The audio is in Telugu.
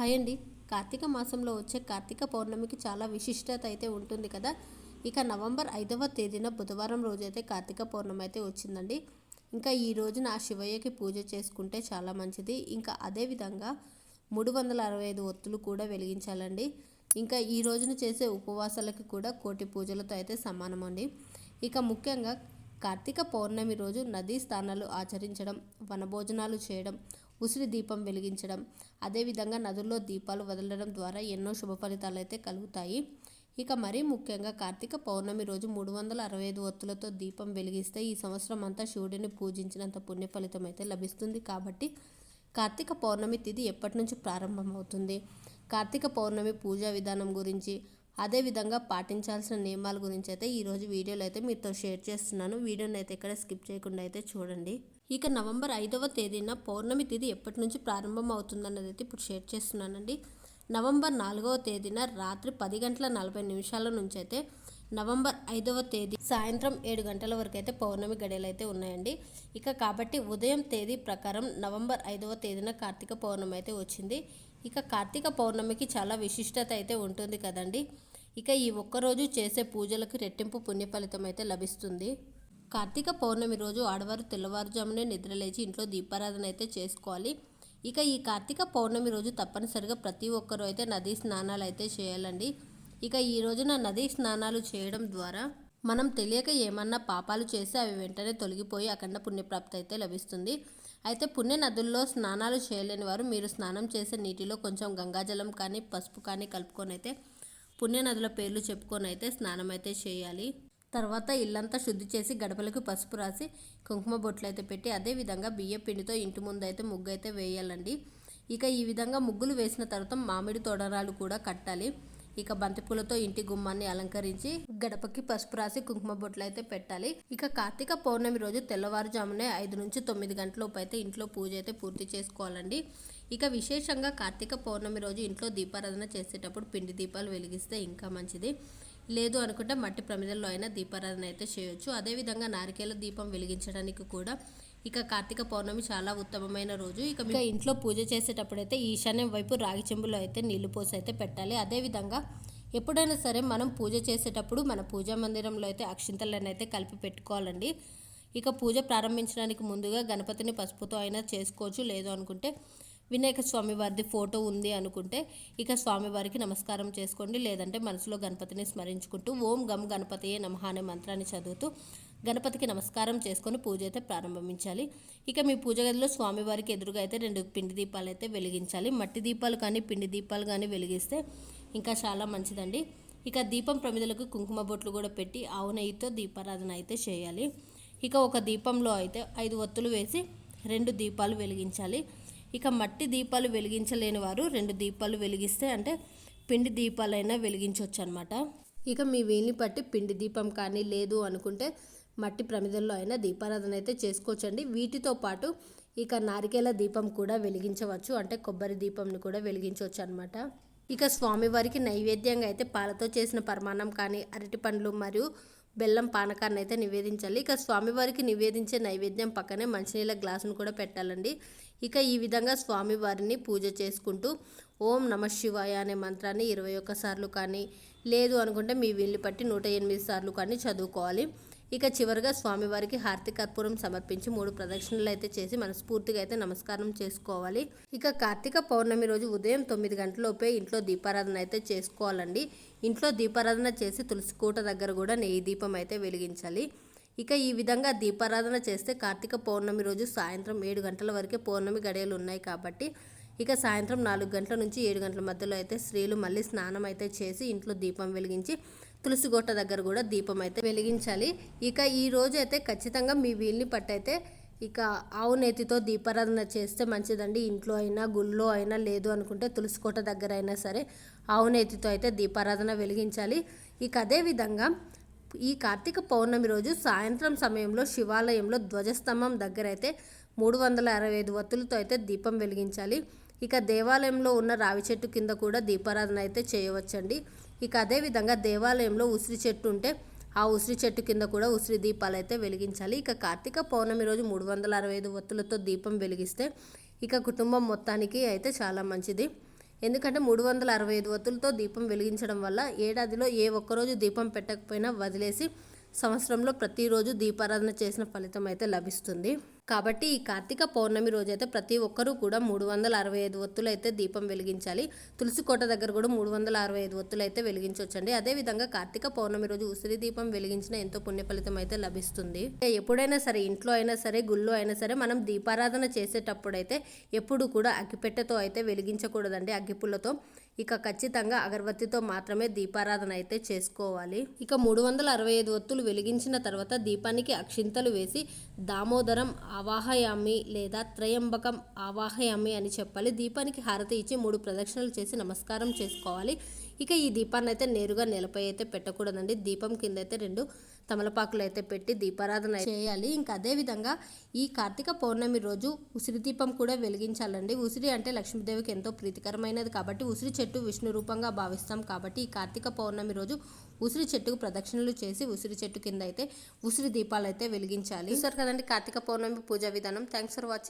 హాయ్ అండి. కార్తీక మాసంలో వచ్చే కార్తీక పౌర్ణమికి చాలా విశిష్టత అయితే ఉంటుంది కదా. ఇక నవంబర్ ఐదవ తేదీన బుధవారం రోజైతే కార్తీక పౌర్ణమి అయితే వచ్చిందండి. ఇంకా ఈ రోజున ఆ శివయ్యకి పూజ చేసుకుంటే చాలా మంచిది. ఇంకా అదేవిధంగా మూడు వందల అరవై ఐదు ఒత్తులు కూడా వెలిగించాలండి. ఇంకా ఈ రోజున చేసే ఉపవాసాలకి కూడా కోటి పూజలతో అయితే సమానం అండి. ఇక ముఖ్యంగా కార్తీక పౌర్ణమి రోజు నదీ స్థానాలు ఆచరించడం వనభోజనాలు చేయడం ఉసిరి దీపం వెలిగించడం. అదేవిధంగా నదుల్లో దీపాలు వదలడం ద్వారా ఎన్నో శుభ ఫలితాలు అయితే కలుగుతాయి. ఇక మరీ ముఖ్యంగా కార్తీక పౌర్ణమి రోజు మూడు వందల అరవై ఐదు ఒత్తులతో దీపం వెలిగిస్తే ఈ సంవత్సరం అంతా శివుడిని పూజించినంత పుణ్య ఫలితం అయితే లభిస్తుంది. కాబట్టి కార్తీక పౌర్ణమి తిథి ఎప్పటి నుంచి ప్రారంభమవుతుంది? కార్తీక పౌర్ణమి పూజా విధానం గురించి అదేవిధంగా పాటించాల్సిన నియమాల గురించి అయితే ఈరోజు వీడియోలో అయితే మీతో షేర్ చేస్తున్నాను. వీడియోని అయితే ఇక్కడ స్కిప్ చేయకుండా అయితే చూడండి. ఇక నవంబర్ ఐదవ తేదీన పౌర్ణమి తిథి ఎప్పటి నుంచి ప్రారంభం అవుతుందన్నది అయితే ఇప్పుడు షేర్ చేస్తున్నానండి. నవంబర్ నాలుగవ తేదీన రాత్రి పది గంటల నలభై నిమిషాల నుంచి అయితే నవంబర్ ఐదవ తేదీ సాయంత్రం ఏడు గంటల వరకు అయితే పౌర్ణమి గడియలు అయితే ఉన్నాయండి. ఇక కాబట్టి ఉదయం తేదీ ప్రకారం నవంబర్ ఐదవ తేదీన కార్తీక పౌర్ణమి అయితే వచ్చింది. ఇక కార్తీక పౌర్ణమికి చాలా విశిష్టత అయితే ఉంటుంది కదండి. ఇక ఈ ఒక్కరోజు చేసే పూజలకు రెట్టింపు పుణ్య ఫలితం అయితే లభిస్తుంది. కార్తీక పౌర్ణమి రోజు ఆడవారు తెల్లవారుజామునే నిద్రలేచి ఇంట్లో దీపారాధన అయితే చేసుకోవాలి. ఇక ఈ కార్తీక పౌర్ణమి రోజు తప్పనిసరిగా ప్రతి ఒక్కరూ అయితే నదీ స్నానాలు అయితే చేయాలండి. ఇక ఈ రోజున నదీ స్నానాలు చేయడం ద్వారా మనం తెలియక ఏమన్నా పాపాలు చేస్తే అవి వెంటనే తొలగిపోయి అఖండ పుణ్యప్రాప్తి అయితే లభిస్తుంది. అయితే పుణ్య నదుల్లో స్నానాలు చేయలేని వారు మీరు స్నానం చేసే నీటిలో కొంచెం గంగాజలం కానీ పసుపు కానీ కలుపుకొని అయితే పుణ్య నదుల పేర్లు చెప్పుకొని అయితే స్నానం అయితే చేయాలి. తర్వాత ఇల్లంతా శుద్ధి చేసి గడపలకు పసుపు రాసి కుంకుమ బొట్లు అయితే పెట్టి అదే విధంగా బియ్య పిండితో ఇంటి ముందు అయితే ముగ్గు అయితే వేయాలండి. ఇక ఈ విధంగా ముగ్గులు వేసిన తర్వాత మామిడి తోడరాలు కూడా కట్టాలి. ఇక బంతిపూలతో ఇంటి గుమ్మాన్ని అలంకరించి గడపకి పసుపు రాసి కుంకుమ బొట్లు అయితే పెట్టాలి. ఇక కార్తీక పౌర్ణమి రోజు తెల్లవారుజామునే ఐదు నుంచి తొమ్మిది గంటలలోపు అయితే ఇంట్లో పూజ అయితే పూర్తి చేసుకోవాలండి. ఇక విశేషంగా కార్తీక పౌర్ణమి రోజు ఇంట్లో దీపారాధన చేసేటప్పుడు పిండి దీపాలు వెలిగిస్తే ఇంకా మంచిది. లేదు అనుకుంటే మట్టి ప్రమిదల్లో అయినా దీపారాధన అయితే చేయొచ్చు. అదేవిధంగా నారికేల దీపం వెలిగించడానికి కూడా ఇక కార్తీక పౌర్ణమి చాలా ఉత్తమమైన రోజు. ఇక ఇక ఇంట్లో పూజ చేసేటప్పుడు అయితే ఈశాన్యం వైపు రాగి చెంబులో అయితే నీళ్ళు పోసి అయితే పెట్టాలి. అదేవిధంగా ఎప్పుడైనా సరే మనం పూజ చేసేటప్పుడు మన పూజా మందిరంలో అయితే అక్షింతలను అయితే కలిపి పెట్టుకోవాలండి. ఇక పూజ ప్రారంభించడానికి ముందుగా గణపతిని పసుపుతో అయినా చేసుకోవచ్చు. లేదు అనుకుంటే వినాయక స్వామి వారిది ఫోటో ఉంది అనుకుంటే ఇక స్వామివారికి నమస్కారం చేసుకోండి. లేదంటే మనసులో గణపతిని స్మరించుకుంటూ ఓం గమ్ గణపతియే నమః అనే మంత్రాన్ని చదువుతూ గణపతికి నమస్కారం చేసుకొని పూజ అయితే ప్రారంభించాలి. ఇక మీ పూజ గదిలో స్వామివారికి ఎదురుగా అయితే రెండు పిండి దీపాలు అయితే వెలిగించాలి. మట్టి దీపాలు కానీ పిండి దీపాలు కానీ వెలిగిస్తే ఇంకా చాలా మంచిదండి. ఇక దీపం ప్రమిదలకు కుంకుమ బొట్లు కూడా పెట్టి ఆవు నెయ్యితో దీపారాధన అయితే చేయాలి. ఇక ఒక దీపంలో అయితే ఐదు ఒత్తులు వేసి రెండు దీపాలు వెలిగించాలి. ఇక మట్టి దీపాలు వెలిగించలేని వారు రెండు దీపాలు వెలిగిస్తే అంటే పిండి దీపాలైనా వెలిగించవచ్చు అనమాట ఇక మీ వీలుని బట్టి పిండి దీపం కానీ లేదు అనుకుంటే మట్టి ప్రమిదల్లో అయినా దీపారాధన అయితే చేసుకోవచ్చండి. వీటితో పాటు ఇక నారికేల దీపం కూడా వెలిగించవచ్చు. అంటే కొబ్బరి దీపంని కూడా వెలిగించవచ్చు అనమాట ఇక స్వామివారికి నైవేద్యంగా అయితే పాలతో చేసిన పరిమాణం కానీ అరటి పండ్లు మరియు బెల్లం పానకాన్ని అయితే నివేదించాలి. ఇక స్వామివారికి నివేదించే నైవేద్యం పక్కనే మంచినీళ్ళ గ్లాసును కూడా పెట్టాలండి. ఇక ఈ విధంగా స్వామివారిని పూజ చేసుకుంటూ ఓం నమ శివాయ అనే మంత్రాన్ని ఇరవై ఒక్కసార్లు కానీ లేదు అనుకుంటే మీ వీళ్ళు పట్టి నూట ఎనిమిది సార్లు కానీ చదువుకోవాలి. ఇక చివరిగా స్వామివారికి హారతి కర్పూరం సమర్పించి మూడు ప్రదక్షిణలు అయితే చేసి మనస్ఫూర్తిగా అయితే నమస్కారం చేసుకోవాలి. ఇక కార్తీక పౌర్ణమి రోజు ఉదయం తొమ్మిది గంటలలోపే ఇంట్లో దీపారాధన అయితే చేసుకోవాలండి. ఇంట్లో దీపారాధన చేసి తులసి కూట దగ్గర కూడా నెయ్యి దీపం అయితే వెలిగించాలి. ఇక ఈ విధంగా దీపారాధన చేస్తే కార్తీక పౌర్ణమి రోజు సాయంత్రం ఏడు గంటల వరకే పౌర్ణమి గడియలు ఉన్నాయి కాబట్టి ఇక సాయంత్రం నాలుగు గంటల నుంచి ఏడు గంటల మధ్యలో అయితే స్త్రీలు మళ్ళీ స్నానం అయితే చేసి ఇంట్లో దీపం వెలిగించి తులసి గొట్ట దగ్గర కూడా దీపం అయితే వెలిగించాలి. ఇక ఈ రోజు అయితే ఖచ్చితంగా మీ వీల్ని పట్టయితే ఇక ఆవు నేతితో దీపారాధన చేస్తే మంచిదండి. ఇంట్లో అయినా గుళ్ళో అయినా లేదు అనుకుంటే తులసికోట దగ్గర అయినా సరే ఆవు నేతితో అయితే దీపారాధన వెలిగించాలి. ఇక అదేవిధంగా ఈ కార్తీక పౌర్ణమి రోజు సాయంత్రం సమయంలో శివాలయంలో ధ్వజస్తంభం దగ్గర అయితే మూడు వందల అరవై ఐదు వత్తులతో అయితే దీపం వెలిగించాలి. ఇక దేవాలయంలో ఉన్న రావి చెట్టు కింద కూడా దీపారాధన అయితే చేయవచ్చండి. ఇక అదేవిధంగా దేవాలయంలో ఉసిరి చెట్టు ఉంటే ఆ ఉసిరి చెట్టు కింద కూడా ఉసిరి దీపాలు అయితే వెలిగించాలి. ఇక కార్తీక పౌర్ణమి రోజు మూడు వందల అరవై ఐదు ఒత్తులతో దీపం వెలిగిస్తే ఇక కుటుంబం మొత్తానికి అయితే చాలా మంచిది. ఎందుకంటే మూడు వందల అరవై ఐదు ఒత్తులతో దీపం వెలిగించడం వల్ల ఏడాదిలో ఏ ఒక్కరోజు దీపం పెట్టకపోయినా వదిలేసి సంవత్సరంలో ప్రతిరోజు దీపారాధన చేసిన ఫలితం అయితే లభిస్తుంది. కాబట్టి ఈ కార్తీక పౌర్ణమి రోజైతే ప్రతి ఒక్కరూ కూడా మూడు వందల అరవై ఐదు ఒత్తులు అయితే దీపం వెలిగించాలి. తులసి కోట దగ్గర కూడా మూడు వందల అరవై ఐదు ఒత్తులు అయితే వెలిగించవచ్చండి అదేవిధంగా కార్తీక పౌర్ణమి రోజు ఉసిరి దీపం వెలిగించిన ఎంతో పుణ్య ఫలితం అయితే లభిస్తుంది. ఎప్పుడైనా సరే ఇంట్లో అయినా సరే గుళ్ళో అయినా సరే మనం దీపారాధన చేసేటప్పుడు అయితే ఎప్పుడు కూడా అగ్గిపెట్టెతో అయితే వెలిగించకూడదండి. అగ్గిపుల్లతో ఇక ఖచ్చితంగా అగరబత్తితో మాత్రమే దీపారాధన అయితే చేసుకోవాలి. ఇక మూడు వందల అరవై ఐదు ఒత్తులు వెలిగించిన తర్వాత దీపానికి అక్షింతలు వేసి దామోదరం ఆవాహయామి లేదా త్రయంబకం ఆవాహయామి అని చెప్పాలి. దీపానికి హారతి ఇచ్చి మూడు ప్రదక్షిణలు చేసి నమస్కారం చేసుకోవాలి. ఇక ఈ దీపాన్ని అయితే నేరుగా నేలపై అయితే పెట్టకూడదండి. దీపం కింద అయితే రెండు తమలపాకులు అయితే పెట్టి దీపారాధన చేయాలి. ఇంకా అదే విధంగా ఈ కార్తీక పౌర్ణమి రోజు ఉసిరి దీపం కూడా వెలిగించాలండి. ఉసిరి అంటే లక్ష్మీదేవికి ఎంతో ప్రీతికరమైనది కాబట్టి ఉసిరి చెట్టు విష్ణు రూపంగా భావిస్తాం కాబట్టి ఈ కార్తీక పౌర్ణమి రోజు ఉసిరి చెట్టుకు ప్రదక్షిణలు చేసి ఉసిరి చెట్టు కింద అయితే ఉసిరి దీపాలు అయితే వెలిగించాలి. చూసారు కదండి కార్తీక పౌర్ణమి పూజా విధానం. Thanks for watching